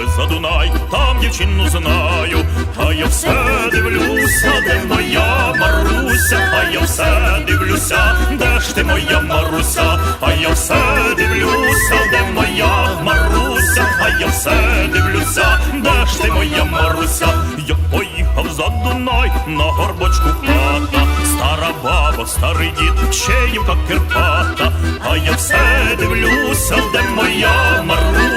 би за Дунай, там дівчину знаю, а я все дивлюся, де моя Маруся, а я все дивлюся, де ж ти моя Маруся, а я все дивлюся, де моя Маруся, а я все дивлюся, де ж ти моя Маруся, я поїхав за Дунай на горбочку хата, стара баба, старий дід, ще Щеївка Кирпата, а я все дивлюся, де моя Маруся,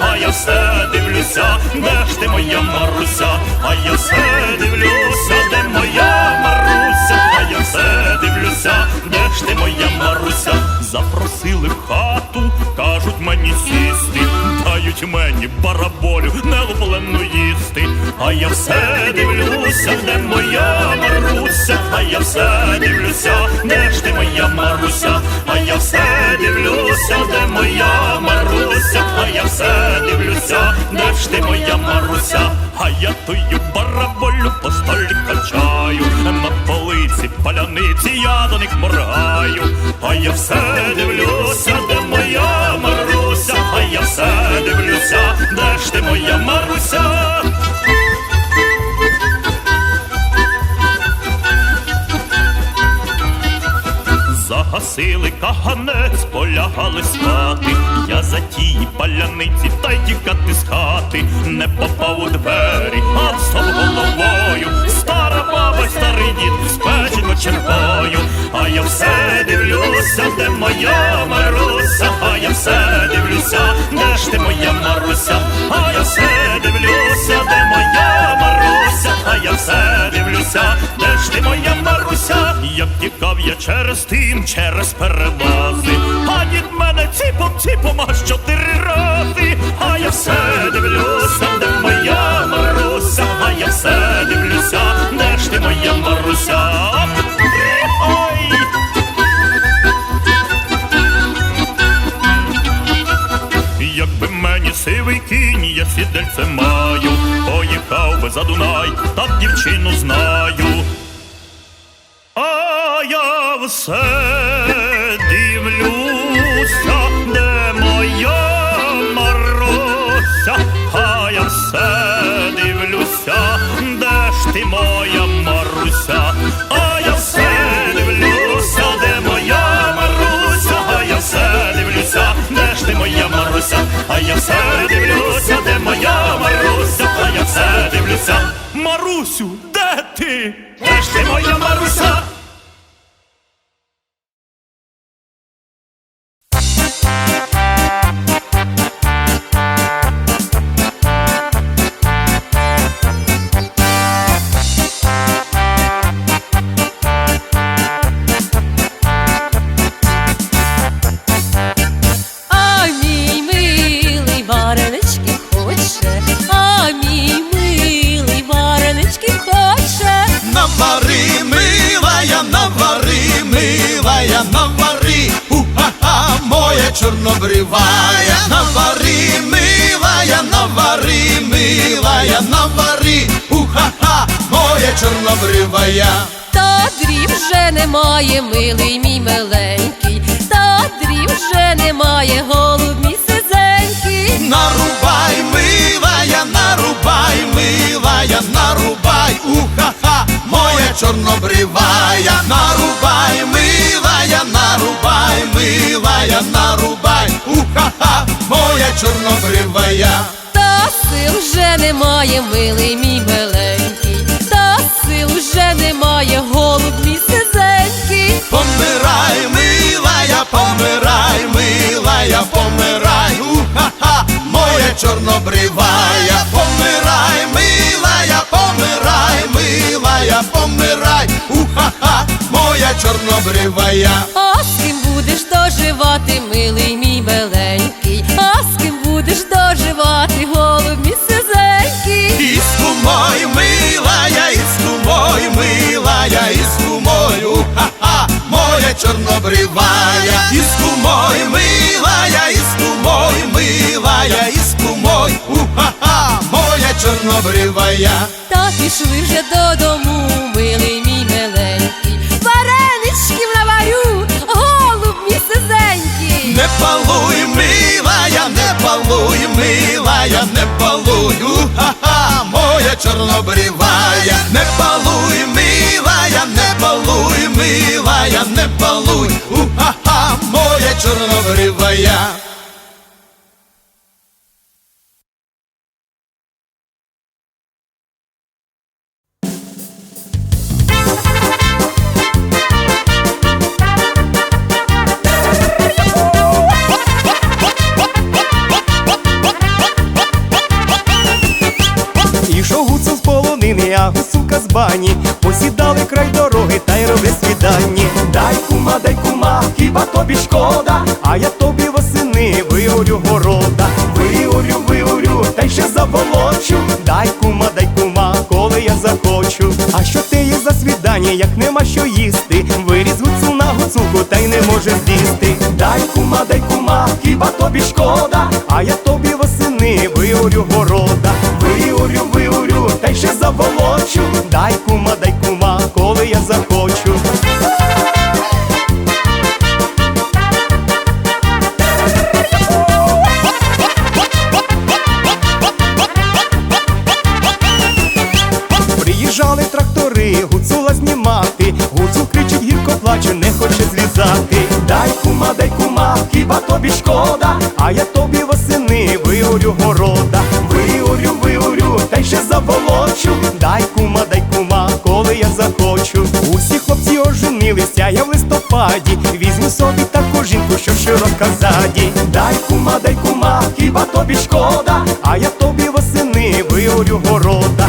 а я все дивлюся, де ж ти моя Маруся, а я все дивлюся, де моя Маруся, а я все дивлюся, де ж ти моя Маруся, запросили в хату, кажуть мені сісти, дають мені бараболю, нелуплену їсти, а я все дивлюся, де моя Маруся, а я все дивлюся, де ж ти моя Маруся, а я дивлюся, де моя Маруся, а я все дивлюся, де ж ти моя Маруся, а я тую бараболю по столі качаю, на полиці паляниці я до них моргаю, а я все дивлюся, Загасили каганець, полягали спати. Я за тії паляниці та й тікати з хати. Не попав у двері, а став головою. Стара баба, старий дід з печено червою. А я все дивлюся, де моя Маруся, а я все дивлюся, де ж ти моя Маруся, а я все дивлюся, де моя Маруся, а я все дивлюся, де ж ти моя Маруся, як тікав я через тим, через перелази, а дід мене ціпом ціпом аж чотири рази, а я все дивлюся, де моя Маруся, а я все дивлюся, де ж ти моя Маруся. Якби мені сивий кінь, я сідельце маю, поїхав би за Дунай, так дівчину знаю. Все дивлюся, де моя Маруся, а я все дивлюся, де ж ти моя Маруся, а я все дивлюся, де моя Маруся, а я все дивлюся, де ж ти моя Маруся, а я все дивлюся, де моя Маруся, а я все дивлюся. Марусю, де ти? Де ж ти моя Маруся? Чорнобривая, навари, милая, навари, милая, навари, у-ха-ха, моя чорнобривая. Та дрів вже немає, милий мій миленький, та дрів вже немає, голуб мій сизенький. Нарубай, милая, нарубай, милая, нарубай, уха-ха, моя чорнобривая, нарубай, уха-ха, моя чорнобривая. Та сил вже немає, милий мій миленький, та сил вже немає, голуб мій сизенький. Помирай, милая, помирай, милая, помирай, уха-ха, моя чорнобривая, помирай, милая, помирай, милая, помирай, уха-ха, моя чорнобривая. З будеш доживати, милий мій миленький, а з ким будеш доживати, голуб мій сизенький. Іску мой, милая, іску мой, милая, іску мой, уха-ха, моя чорнобривая, іску мой, милая, іску мой, милая, іску мой, уха-ха, моя чорнобривая. Та пішли вже додому, милий мій палуй, милая, не палуй, милая, не палуй, ха-ха, моя чорнобривая, не палуй, милая, не палуй, милая, не палуй, ха-ха, моя чорнобривая. Тобі шкода, а я тобі восени виорю города. Виорю, виорю, та й ще заволочу. Дай кума, дай кума, коли я захочу. А що ти є за свідання, як нема що їсти? Виріс гуцул на гуцулку, та й не може з'їсти. Дай кума, дай кума, хіба тобі шкода, а я тобі восени виорю города. Виорю, виорю, та й ще заволочу. Дай кума, дай кума, коли я захочу хіба тобі шкода, а я тобі восени виорю города. Виорю, виорю, та й ще заволочу. Дай кума, дай кума, коли я захочу. Усі хлопці оженилися, я в листопаді. Візьму собі таку жінку, що широка ззаді. Дай кума, дай кума, хіба тобі шкода, а я тобі восени виорю города.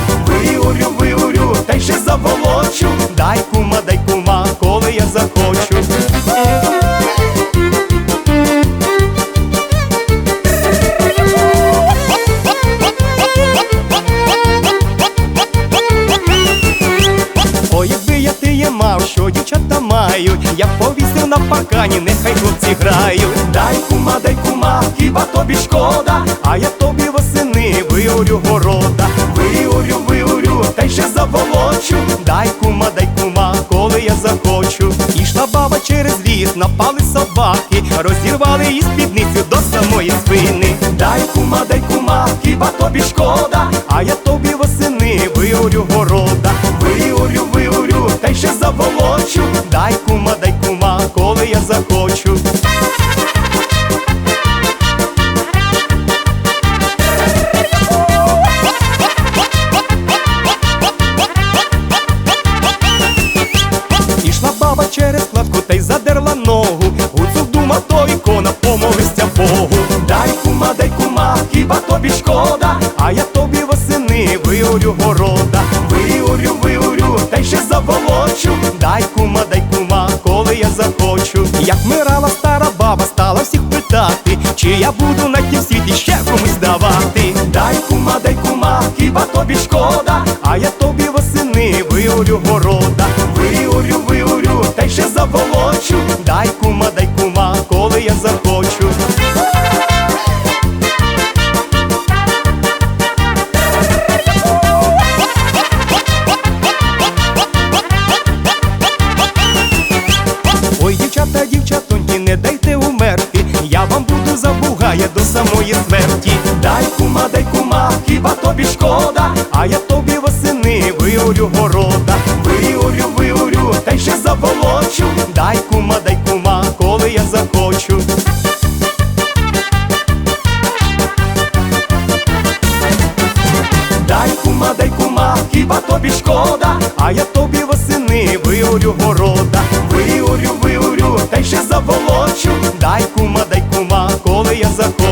Нехай хлопці грають. Дай кума, дай кума, хіба тобі шкода, а я тобі восени виорю города. Виорю, виорю, та й ще заволочу. Дай кума, дай кума, коли я захочу. Ішла баба через ліс, напали собаки, розірвали її спідницю до самої спини. Дай кума, дай кума, хіба тобі шкода, а я тобі восени виорю города. Виорю, виорю, та й ще заволочу. Дай я захочу. Чи я буду на тім світі ще комусь давати. Дай кума, дай кума, хіба тобі шкода, а я тобі восени виорю города. Виорю, виорю, та й ще заволочу. Дай кума, дай кума, коли я захочу. Ой, дівчата, дівчатоньки, не дайте умерти, я вам буду до самої смерті. Дай кума, дай кума, хіба тобі шкода, а я тобі восени виорю города, виорю, виорю, та й ще заволочу. Дай кума, дай кума, коли я захочу. Дай кума, дай кума, хіба тобі шкода, а я тобі восени виорю города, виорю, виорю, та й ще заволочу. Дай кума, дай кума, коли я захочу.